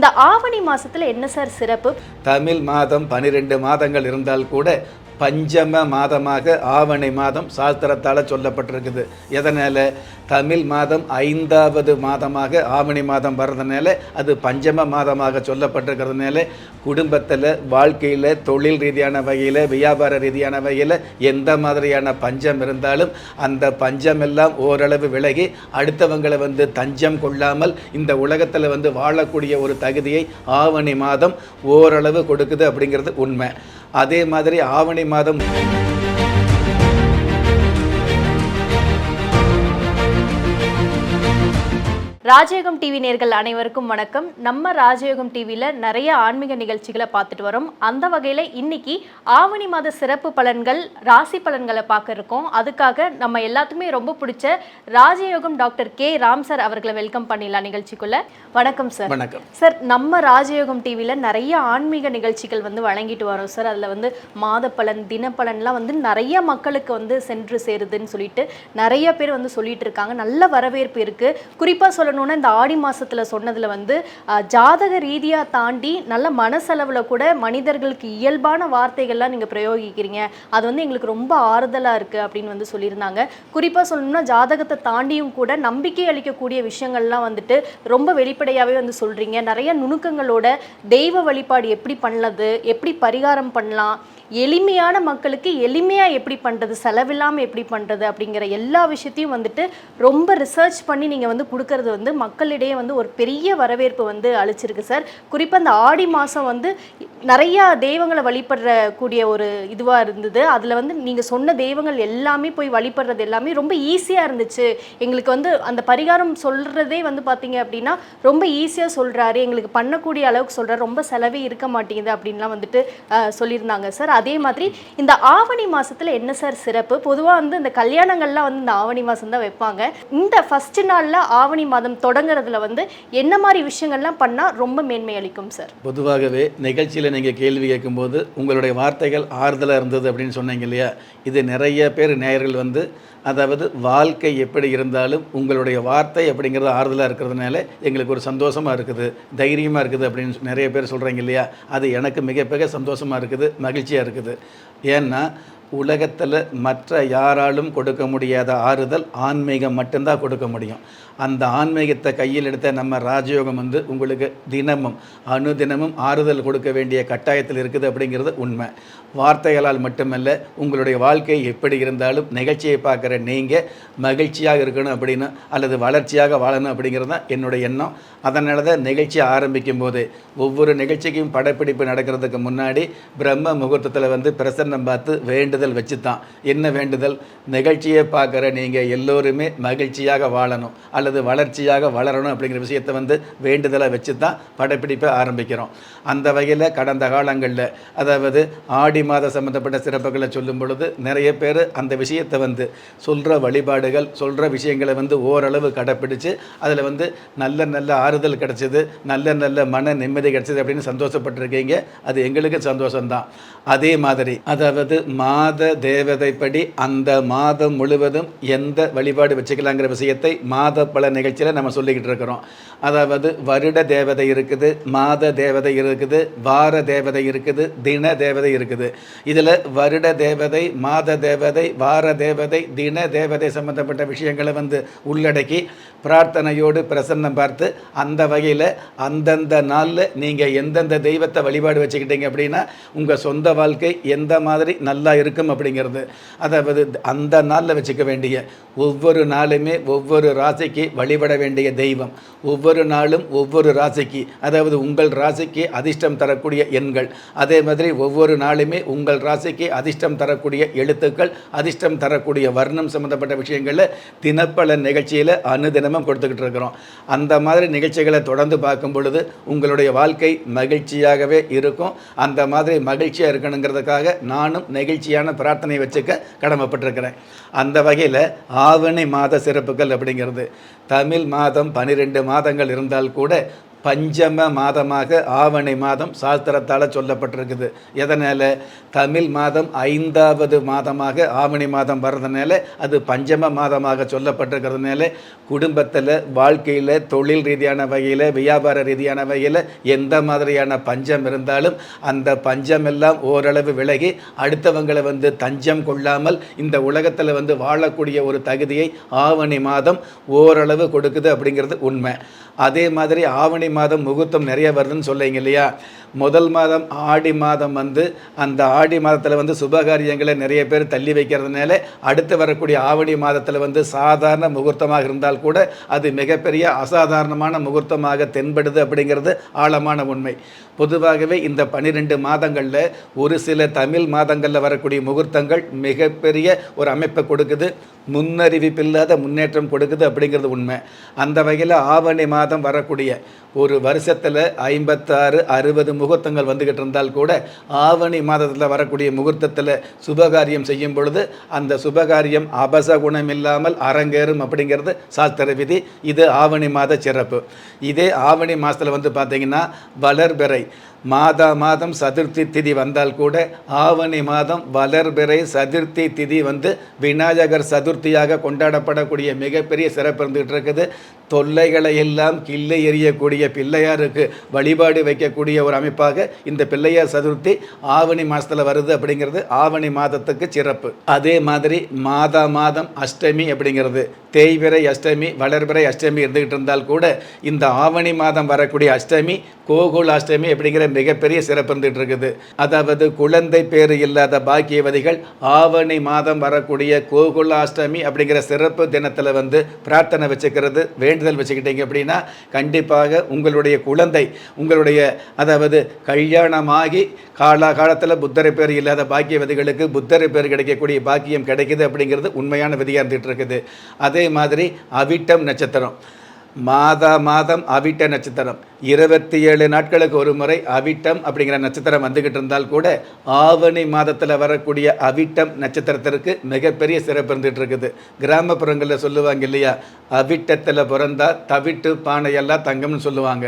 இந்த ஆவணி மாசத்துல என்ன சார் சிறப்பு? தமிழ் மாதம் பனிரெண்டு மாதங்கள் இருந்தால் கூட பஞ்சம மாதமாக ஆவணி மாதம் சாஸ்திரத்தால் சொல்லப்பட்டிருக்குது. எதனால்? தமிழ் மாதம் ஐந்தாவது மாதமாக ஆவணி மாதம் வர்றதுனால அது பஞ்சம மாதமாக சொல்லப்பட்டிருக்கிறதுனால குடும்பத்தில் வாழ்க்கையில் தொழில் ரீதியான வகையில் வியாபார ரீதியான வகையில் எந்த மாதிரியான பஞ்சம் இருந்தாலும் அந்த பஞ்சம் எல்லாம் ஓரளவு விலகி அடுத்தவங்களை வந்து தஞ்சம் கொள்ளாமல் இந்த உலகத்தில் வந்து வாழக்கூடிய ஒரு தகுதியை ஆவணி மாதம் ஓரளவு கொடுக்குது அப்படிங்கிறது உண்மை. அதே மாதிரி ஆவணி மாதம் ராஜயோகம் டிவி நேர்கள் அனைவருக்கும் வணக்கம். நம்ம ராஜயோகம் டிவியில் நிறைய ஆன்மீக நிகழ்ச்சிகளை பார்த்துட்டு வரோம். அந்த வகையில் இன்னைக்கு ஆவணி மாத சிறப்பு பலன்கள் ராசி பலன்களை பார்க்க இருக்கோம். அதுக்காக நம்ம எல்லாத்துக்குமே ரொம்ப பிடிச்ச Rajayogam doctor K. Ram sir அவர்களை வெல்கம் பண்ணிடலாம் நிகழ்ச்சிக்குள்ள. வணக்கம் சார். வணக்கம். சார் நம்ம ராஜயோகம் டிவியில் நிறைய ஆன்மீக நிகழ்ச்சிகள் வந்து வழங்கிட்டு வரோம் சார். அதில் வந்து மாத பலன் தினப்பலன்லாம் வந்து நிறைய மக்களுக்கு வந்து சென்று சேருதுன்னு சொல்லிட்டு நிறைய பேர் வந்து சொல்லிட்டு இருக்காங்க. நல்ல வரவேற்பு இருக்கு. குறிப்பாக சொல்லணும்னா இந்த ஆடி மாசத்துல சொன்னதுல வந்து ஜாதக ரீதியா தாண்டி நல்ல மனசளவில் கூட மனிதர்களுக்கு இயல்பான வார்த்தைகள்லாம் நீங்க பிரயோகிக்கிறீங்க. அது வந்து எங்களுக்கு ரொம்ப ஆறுதலா இருக்கு அப்படின்னு வந்து சொல்லியிருந்தாங்க. குறிப்பாக சொல்லணும்னா ஜாதகத்தை தாண்டியும் கூட நம்பிக்கை அளிக்கக்கூடிய விஷயங்கள்லாம் வந்துட்டு ரொம்ப வெளிப்படையாகவே வந்து சொல்றீங்க. நிறைய நுணுக்கங்களோட தெய்வ வழிபாடு எப்படி பண்ணது எப்படி பரிகாரம் பண்ணலாம் எளிமையான மக்களுக்கு எளிமையாக எப்படி பண்ணுறது செலவில்லாமல் எப்படி பண்ணுறது அப்படிங்கிற எல்லா விஷயத்தையும் வந்துட்டு ரொம்ப ரிசர்ச் பண்ணி நீங்கள் வந்து கொடுக்கறது வந்து மக்களிடையே வந்து ஒரு பெரிய வரவேற்பு வந்து அளிச்சிருக்கு சார். குறிப்பாக இந்த ஆடி மாதம் வந்து நிறையா தெய்வங்களை வழிபடுறக்கூடிய ஒரு இதுவாக இருந்தது. அதில் வந்து நீங்கள் சொன்ன தெய்வங்கள் எல்லாமே போய் வழிபடுறது எல்லாமே ரொம்ப ஈஸியாக இருந்துச்சு. எங்களுக்கு வந்து அந்த பரிகாரம் சொல்கிறதே வந்து பார்த்தீங்க அப்படின்னா ரொம்ப ஈஸியாக சொல்கிறாரு எங்களுக்கு பண்ணக்கூடிய அளவுக்கு சொல்கிறாரு ரொம்ப செலவே இருக்க மாட்டேங்குது அப்படின்லாம் வந்துட்டு சொல்லியிருந்தாங்க சார். அதே மாதிரி இந்த ஆவணி மாதத்தில் என்ன சார் சிறப்பு? பொதுவாக வந்து இந்த கல்யாணங்கள்லாம் வந்து இந்த ஆவணி மாதம் தான் வைப்பாங்க. இந்த ஃபர்ஸ்ட் நாளில் ஆவணி மாதம் தொடங்குறதுல வந்து என்ன மாதிரி விஷயங்கள்லாம் பண்ணால் ரொம்ப மேன்மை அளிக்கும் சார் பொதுவாகவே நிகழ்ச்சியில் நீங்கள் கேள்வி கேட்கும்போது உங்களுடைய வார்த்தைகள் ஆறுதலாக இருந்தது அப்படின்னு சொன்னீங்க இல்லையா? இது நிறைய பேர் நேயர்கள் வந்து அதாவது வாழ்க்கை எப்படி இருந்தாலும் உங்களுடைய வார்த்தை அப்படிங்கிறது ஆறுதலாக இருக்கிறதுனால எங்களுக்கு ஒரு சந்தோஷமாக இருக்குது தைரியமாக இருக்குது அப்படின்னு நிறைய பேர் சொல்கிறாங்க இல்லையா? அது எனக்கு மிகப்பெரிய சந்தோஷமாக இருக்குது மகிழ்ச்சியாக இருக்குது. ஏன்னா உலகத்தில் மற்ற யாராலும் கொடுக்க முடியாத ஆறுதல் ஆன்மீகம் மட்டும்தான் கொடுக்க முடியும். அந்த ஆன்மீகத்தை கையில் எடுத்த நம்ம ராஜயோகம் வந்து உங்களுக்கு தினமும் அணுதினமும் ஆறுதல் கொடுக்க வேண்டிய கட்டாயத்தில் இருக்குது அப்படிங்கிறது உண்மை. வார்த்தைகளால் மட்டுமல்ல உங்களுடைய வாழ்க்கை எப்படி இருந்தாலும் நிகழ்ச்சியை பார்க்குற நீங்கள் மகிழ்ச்சியாக இருக்கணும் அப்படின்னு அல்லது வளர்ச்சியாக வாழணும் அப்படிங்கிறது தான் என்னுடைய எண்ணம். அதனால தான் நிகழ்ச்சி ஆரம்பிக்கும் போது ஒவ்வொரு நிகழ்ச்சிக்கும் படப்பிடிப்பு நடக்கிறதுக்கு முன்னாடி பிரம்ம முகூர்த்தத்தில் வந்து பிரசன்னம் பார்த்து வேண்டுதல் வச்சு தான் என்ன வேண்டுதல்? நிகழ்ச்சியை பார்க்குற நீங்கள் எல்லோருமே மகிழ்ச்சியாக வாழணும் அல்லது வளர்ச்சியாக வளரணும் அப்படிங்கிற விஷயத்தை வந்து வேண்டுதலாக வச்சு தான் படப்பிடிப்பை ஆரம்பிக்கிறோம். அந்த வகையில் கடந்த காலங்களில் அதாவது ஆடி மாத சம்மந்தப்பட்ட சிறப்புகளை சொல்லும் பொழுது நிறைய பேர் அந்த விஷயத்தை வந்து சொல்கிற வழிபாடுகள் சொல்கிற விஷயங்களை வந்து ஓரளவு கடைப்பிடிச்சு அதில் வந்து நல்ல நல்ல ஆறுதல் கிடச்சிது நல்ல நல்ல மன நிம்மதி கிடச்சிது அப்படின்னு சந்தோஷப்பட்டிருக்கீங்க. அது எங்களுக்கு சந்தோஷம்தான். அதே மாதிரி அதாவது மாத தேவதைப்படி அந்த மாதம் முழுவதும் எந்த வழிபாடு வச்சுக்கலாங்கிற விஷயத்தை மாத பல நிகழ்ச்சியில் நம்ம சொல்லிக்கிட்டு இருக்கிறோம். அதாவது வருட தேவதை இருக்குது மாத தேவதை இருக்குது வார தேவதை இருக்குது தின தேவதை இருக்குது. இதில் வருட தேவதை மாத தேவதை வார தேவதை தின தேவதை சம்பந்தப்பட்ட விஷயங்களை வந்து உள்ளடக்கி பிரார்த்தனையோடு பிரசன்னம் பார்த்து அந்த வகையில் அந்தந்த நாளில் நீங்கள் எந்தெந்த தெய்வத்தை வழிபாடு வச்சுக்கிட்டீங்க அப்படின்னா உங்கள் சொந்த வாழ்க்கை எந்த மாதிரி நல்லா இருக்கும் அப்படிங்கிறது. அதாவது அந்த நாளில் வச்சுக்க வேண்டிய ஒவ்வொரு நாளுமே ஒவ்வொரு ராசிக்கு வழிபட வேண்டிய தெய்வம். ஒவ்வொரு நாளும் ஒவ்வொரு ராசிக்கு அதாவது உங்கள் ராசிக்கு அதிர்ஷ்டம் தரக்கூடிய எண்கள். அதே மாதிரி ஒவ்வொரு நாளுமே உங்கள் ராசிக்கு அதிர்ஷ்டம் தரக்கூடிய எழுத்துக்கள் அதிர்ஷ்டம் தரக்கூடிய வர்ணம் சம்மந்தப்பட்ட விஷயங்களில் தினப்பலன் நிகழ்ச்சியில் அனுதினமும் கொடுத்துக்கிட்டு இருக்கிறோம். அந்த மாதிரி நிகழ்ச்சிகளை தொடர்ந்து பார்க்கும் பொழுது உங்களுடைய வாழ்க்கை மகிழ்ச்சியாகவே இருக்கும். அந்த மாதிரி மகிழ்ச்சியாக இருக்கணுங்கிறதுக்காக நானும் நெகிழ்ச்சியான பிரார்த்தனை வச்சுக்க கடமைப்பட்டிருக்கிறேன். அந்த வகையில் ஆவணி மாத சிறப்புகள் அப்படிங்கிறது. தமிழ் மாதம் பன்னிரெண்டு மாதங்கள் இருந்தால் கூட பஞ்சம மாதமாக ஆவணி மாதம் சாஸ்திரத்தால் சொல்லப்பட்டிருக்குது. எதனால்? தமிழ் மாதம் ஐந்தாவது மாதமாக ஆவணி மாதம் வர்றதுனால அது பஞ்சம மாதமாக சொல்லப்பட்டிருக்கிறதுனால குடும்பத்தில் வாழ்க்கையில் தொழில் ரீதியான வகையில் வியாபார ரீதியான வகையில் எந்த மாதிரியான பஞ்சம் இருந்தாலும் அந்த பஞ்சம் எல்லாம் ஓரளவு விலகி அடுத்தவங்களை வந்து தஞ்சம் கொள்ளாமல் இந்த உலகத்தில் வந்து வாழக்கூடிய ஒரு தகுதியை ஆவணி மாதம் ஓரளவு கொடுக்குது அப்படிங்கிறது உண்மை. அதே மாதிரி ஆவணி மாதம் முகூர்த்தம் நிறைய வருதுன்னு சொல்லிங்க இல்லையா? முதல் மாதம் ஆடி மாதம் வந்து அந்த ஆடி மாதத்தில் வந்து சுபகாரியங்களை நிறைய பேர் தள்ளி வைக்கிறதுனால அடுத்து வரக்கூடிய ஆவணி மாதத்தில் வந்து சாதாரண முகூர்த்தமாக இருந்தால் கூட அது மிகப்பெரிய அசாதாரணமான முகூர்த்தமாக தென்படுது அப்படிங்கிறது ஆழமான உண்மை. பொதுவாகவே இந்த பன்னிரெண்டு மாதங்களில் ஒரு சில தமிழ் மாதங்களில் வரக்கூடிய முகூர்த்தங்கள் மிகப்பெரிய ஒரு அமைப்பை கொடுக்குது. முன்னறிவிப்பில்லாத முன்னேற்றம் கொடுக்குது அப்படிங்கிறது உண்மை. அந்த வகையில் ஆவணி மாதம் வரக்கூடிய ஒரு வருஷத்தில் ஐம்பத்தாறு அறுபது முகூர்த்தங்கள் வந்துக்கிட்டு இருந்தால் கூட ஆவணி மாதத்தில் வரக்கூடிய முகூர்த்தத்தில் சுபகாரியம் செய்யும் பொழுது அந்த சுபகாரியம் அபசகுணம் இல்லாமல் அரங்கேறும் அப்படிங்கிறது சாஸ்திர விதி. இது ஆவணி மாத சிறப்பு. இதே ஆவணி மாதத்தில் வந்து பார்த்திங்கன்னா வளர்பிறை. மாதா மாதம் சதுர்த்தி திதி வந்தால் கூட ஆவணி மாதம் வளர்பிறை சதுர்த்தி திதி வந்து விநாயகர் சதுர்த்தியாக கொண்டாடப்படக்கூடிய மிகப்பெரிய சிறப்பு இருந்துகிட்டு இருக்குது. தொல்லைகளை எல்லாம் கிள்ளை எறியக்கூடிய பிள்ளையாருக்கு வழிபாடு வைக்கக்கூடிய ஒரு அமைப்பாக இந்த பிள்ளையார் சதுர்த்தி ஆவணி மாதத்தில் வருது அப்படிங்கிறது ஆவணி மாதத்துக்கு சிறப்பு. அதே மாதிரி மாதா மாதம் அஷ்டமி அப்படிங்கிறது தேய்பிறை அஷ்டமி வளர்பிறை அஷ்டமி இருந்துகிட்டு இருந்தால் கூட இந்த ஆவணி மாதம் வரக்கூடிய அஷ்டமி கோகுல் அஷ்டமி அப்படிங்கிற மிகப்பெரிய சிறப்பு இருந்துகிட்டு இருக்குது. அதாவது குழந்தை பேர் இல்லாத பாக்கியவதிகள் ஆவணி மாதம் வரக்கூடிய கோகுலாஷ்டமி அப்படிங்கிற சிறப்பு தினத்தில் வந்து பிரார்த்தனை வச்சுக்கிறது வேண்டுதல் வச்சுக்கிட்டீங்க அப்படின்னா கண்டிப்பாக உங்களுடைய குழந்தை உங்களுடைய அதாவது கல்யாணமாகி காலாகாலத்தில் புத்தரை பேர் இல்லாத பாக்கியவதிகளுக்கு புத்தரை பேர் கிடைக்கக்கூடிய பாக்கியம் கிடைக்குது அப்படிங்கிறது உண்மையான விதியாக இருந்துகிட்டு இருக்குது. அதே மாதிரி அவிட்டம் நட்சத்திரம். மாதா மாதம் அவிட்ட நட்சத்திரம். இருபத்தி ஏழு நாட்களுக்கு ஒரு முறை அவிட்டம் அப்படிங்கிற நட்சத்திரம் வந்துக்கிட்டு இருந்தால் கூட ஆவணி மாதத்தில் வரக்கூடிய அவிட்டம் நட்சத்திரத்திற்கு மிகப்பெரிய சிறப்பு இருந்துகிட்டு இருக்குது. கிராமப்புறங்களில் சொல்லுவாங்க இல்லையா அவிட்டத்தில் பிறந்தால் தவிட்டு பானையெல்லாம் தங்கம்னு சொல்லுவாங்க.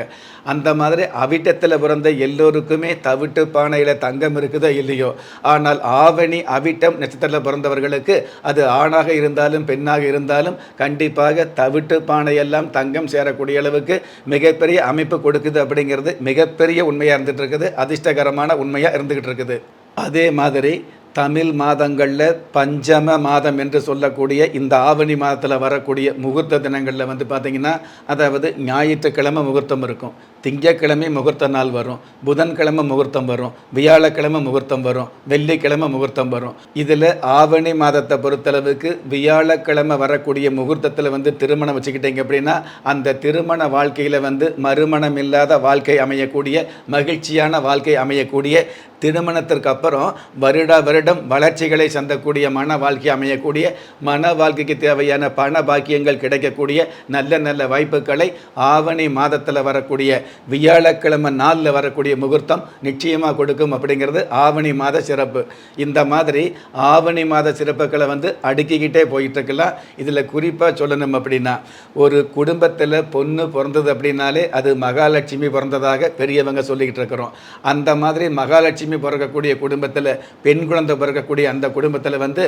அந்த மாதிரி அவிட்டத்தில் பிறந்த எல்லோருக்குமே தவிட்டு பானையில் தங்கம் இருக்குதோ இல்லையோ? ஆனால் ஆவணி அவிட்டம் நட்சத்திரத்தில் பிறந்தவர்களுக்கு அது ஆணாக இருந்தாலும் பெண்ணாக இருந்தாலும் கண்டிப்பாக தவிட்டு பானையெல்லாம் தங்கம் சேரக்கூடிய அளவுக்கு மிகப்பெரிய அமைப்பு கொடுக்குது அப்படிங்கிறது மிகப்பெரிய உண்மையாக இருந்துகிட்டு இருக்குது அதிர்ஷ்டகரமான உண்மையாக இருந்துக்கிட்டு இருக்குது அதே மாதிரி தமிழ் மாதங்களில் பஞ்சம மாதம் என்று சொல்லக்கூடிய இந்த ஆவணி மாதத்தில் வரக்கூடிய முகூர்த்த தினங்களில் வந்து பார்த்திங்கன்னா அதாவது ஞாயிற்றுக்கிழமை முகூர்த்தம் இருக்கும். திங்கக்கிழமை முகூர்த்த நாள் வரும். புதன்கிழமை முகூர்த்தம் வரும். வியாழக்கிழமை முகூர்த்தம் வரும். வெள்ளிக்கிழமை முகூர்த்தம் வரும். இதில் ஆவணி மாதத்தை பொறுத்தளவுக்கு வியாழக்கிழமை வரக்கூடிய முகூர்த்தத்தில் வந்து திருமணம் வச்சுக்கிட்டீங்க அப்படின்னா அந்த திருமண வாழ்க்கையில் வந்து மறுமணம் இல்லாத வாழ்க்கை அமையக்கூடிய மகிழ்ச்சியான வாழ்க்கை அமையக்கூடிய திருமணத்திற்கு அப்புறம் வருடா வருடம் வளர்ச்சிகளை சந்தக்கூடிய மன வாழ்க்கை அமையக்கூடிய மன வாழ்க்கைக்கு தேவையான பண பாக்கியங்கள் கிடைக்கக்கூடிய நல்ல நல்ல வாய்ப்புகளை ஆவணி மாதத்தில் வரக்கூடிய வியாழக்கிழமை நாளில் வரக்கூடிய முகூர்த்தம் நிச்சயமாக கொடுக்கும் அப்படிங்கிறது ஆவணி மாத சிறப்பு. இந்த மாதிரி ஆவணி மாத சிறப்புகளை வந்து அடுக்கிக்கிட்டே போயிட்டுருக்கலாம் இதில் குறிப்பாக சொல்லணும் அப்படின்னா ஒரு குடும்பத்தில் பொண்ணு பிறந்தது அப்படின்னாலே அது மகாலட்சுமி பிறந்ததாக பெரியவங்க சொல்லிக்கிட்டு இருக்கிறோம் அந்த மாதிரி மகாலட்சுமி பிறக்கக்கூடிய குடும்பத்தில் பெண் குழந்தை பிறக்கக்கூடிய அந்த குடும்பத்தில் வந்து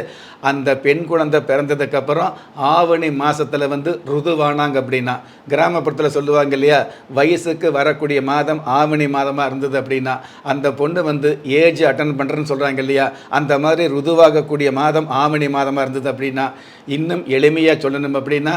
அந்த பெண் குழந்தை பிறந்ததுக்கப்புறம் ஆவணி மாதத்தில் வந்து ருதுவானாங்க அப்படின்னா கிராமப்புறத்தில் சொல்லுவாங்க இல்லையா வயசுக்கு வரக்கூடிய மாதம் ஆவணி மாதமாக இருந்தது அப்படின்னா அந்த பொண்ணு வந்து ஏஜ் அட்டன் பண்ணுறேன்னு சொல்கிறாங்க இல்லையா? அந்த மாதிரி ருதுவாகக்கூடிய மாதம் ஆவணி மாதமாக இருந்தது அப்படின்னா இன்னும் எளிமையாக சொல்லணும் அப்படின்னா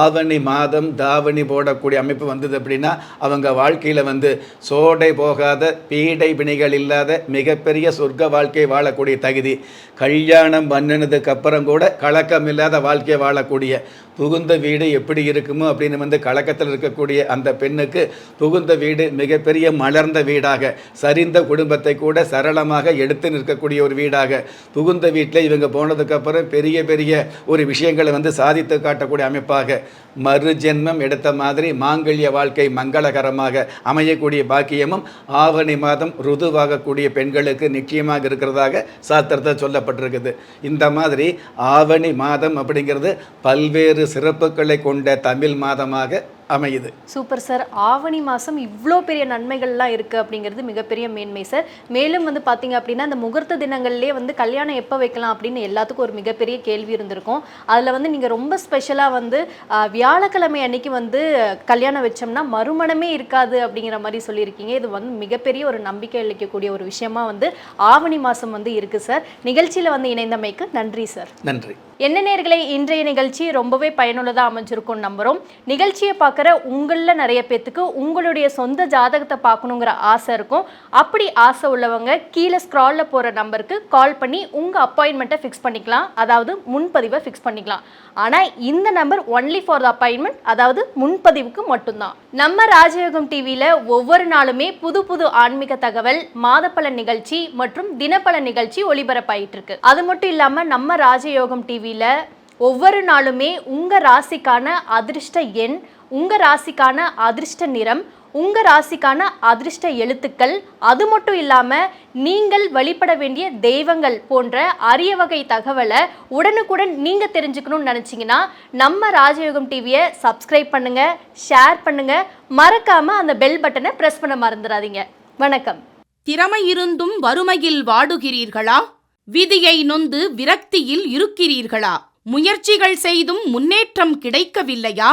ஆவணி மாதம் தாவணி போடக்கூடிய அமைப்பு வந்தது அப்படின்னா அவங்க வாழ்க்கையில் வந்து சோடை போகாத பீடை பிணிகள் இல்லாத மிகப்பெரிய சொர்க்க வாழ்க்கை வாழக்கூடிய தகுதி. கல்யாணம் பண்ணினதுக்கு அப்புறம் கூட கலக்கம் இல்லாத வாழ்க்கையை வாழக்கூடிய புகுந்த வீடு எப்படி இருக்குமோ அப்படின்னு வந்து கலக்கத்தில் இருக்கக்கூடிய அந்த பெண்ணுக்கு புகுந்த வீடு மிகப்பெரிய மலர்ந்த வீடாக சரிந்த குடும்பத்தை கூட சரளமாக எடுத்து நிற்கக்கூடிய ஒரு வீடாக. புகுந்த வீட்டில் இவங்க போனதுக்கப்புறம் பெரிய பெரிய ஒரு விஷயங்களை வந்து சாதித்து காட்டக்கூடிய அமைப்பாக. மறுஜென்மம் எடுத்த மாதிரி மாங்கல்ய வாழ்க்கை மங்களகரமாக அமையக்கூடிய பாக்கியமும் ஆவணி மாதம் ருதுவாகக்கூடிய பெண்களுக்கு நிச்சயமாக இருக்கிறதாக சாத்திரத்தை சொல்லப்பட்டிருக்குது. இந்த மாதிரி ஆவணி மாதம் அப்படிங்கிறது பல்வேறு சிறப்புகளை கொண்ட தமிழ் மாதமாக அமையுது. சூப்பர் சார் ஆவணி மாதம் இவ்வளோ பெரிய நன்மைகள்லாம் இருக்குது அப்படிங்கிறது மிகப்பெரிய மேன்மை சார் மேலும் வந்து பார்த்தீங்க அப்படின்னா அந்த முகூர்த்த தினங்கள்லேயே வந்து கல்யாணம் எப்போ வைக்கலாம் அப்படின்னு எல்லாத்துக்கும் ஒரு மிகப்பெரிய கேள்வி இருந்திருக்கும். அதில் வந்து நீங்கள் ரொம்ப ஸ்பெஷலாக வந்து வியாழக்கிழமை அன்னைக்கு வந்து கல்யாணம் வச்சோம்னா மறுமணமே இருக்காது அப்படிங்கிற மாதிரி சொல்லியிருக்கீங்க. இது வந்து மிகப்பெரிய ஒரு நம்பிக்கை அளிக்கக்கூடிய ஒரு விஷயமா வந்து ஆவணி மாதம் வந்து இருக்குது சார் நிகழ்ச்சியில் வந்து இணைந்தமைக்கு நன்றி சார் நன்றி. என்ன நேர்களை இன்றைய நிகழ்ச்சி ரொம்பவே பயனுள்ளதாக அமைஞ்சிருக்கும் நம்புகிறோம் நிகழ்ச்சியை பார்க்குற உங்களில் நிறைய பேர்த்துக்கு உங்களுடைய சொந்த ஜாதகத்தை பார்க்கணுங்கிற ஆசை இருக்கும். அப்படி ஆசை உள்ளவங்க கீழே ஸ்க்ராலில் போகிற நம்பருக்கு கால் பண்ணி உங்கள் அப்பாயின்மெண்ட்டை ஃபிக்ஸ் பண்ணிக்கலாம். அதாவது முன்பதிவை ஃபிக்ஸ் பண்ணிக்கலாம். ஆனால் இந்த number only for the appointment அதாவது முன்பதிவுக்கு மட்டும்தான். நம்ம ராஜயோகம் டிவியில் ஒவ்வொரு நாளுமே புது புது ஆன்மீக தகவல் மாதப்பல நிகழ்ச்சி மற்றும் தினப்பல நிகழ்ச்சி ஒளிபரப்பாயிட்டு இருக்கு அது மட்டும் இல்லாமல் நம்ம ராஜயோகம் டிவியில் ஒவ்வொரு நாளுமே உங்கள் ராசிக்கான அதிர்ஷ்ட எண் உங்கள் ராசிக்கான அதிர்ஷ்ட நிறம் உங்கள் ராசிக்கான அதிர்ஷ்ட எழுத்துக்கள் அது மட்டும் இல்லாமல் நீங்கள் வழிபட வேண்டிய தெய்வங்கள் போன்ற அரிய வகை தகவலை உடனுக்குடன் நீங்கள் தெரிஞ்சுக்கணும்னு நினச்சிங்கன்னா நம்ம ராஜயோகம் டிவியை சப்ஸ்கிரைப் பண்ணுங்கள் ஷேர் பண்ணுங்கள் மறக்காமல் அந்த பெல் பட்டனை ப்ரெஸ் பண்ண மறந்துடாதீங்க. வணக்கம். திறமை இருந்தும் வறுமையில் வாடுகிறீர்களா? விதியை நொந்து விரக்தியில் இருக்கிறீர்களா? முயற்சிகள் செய்தும் முன்னேற்றம் கிடைக்கவில்லையா?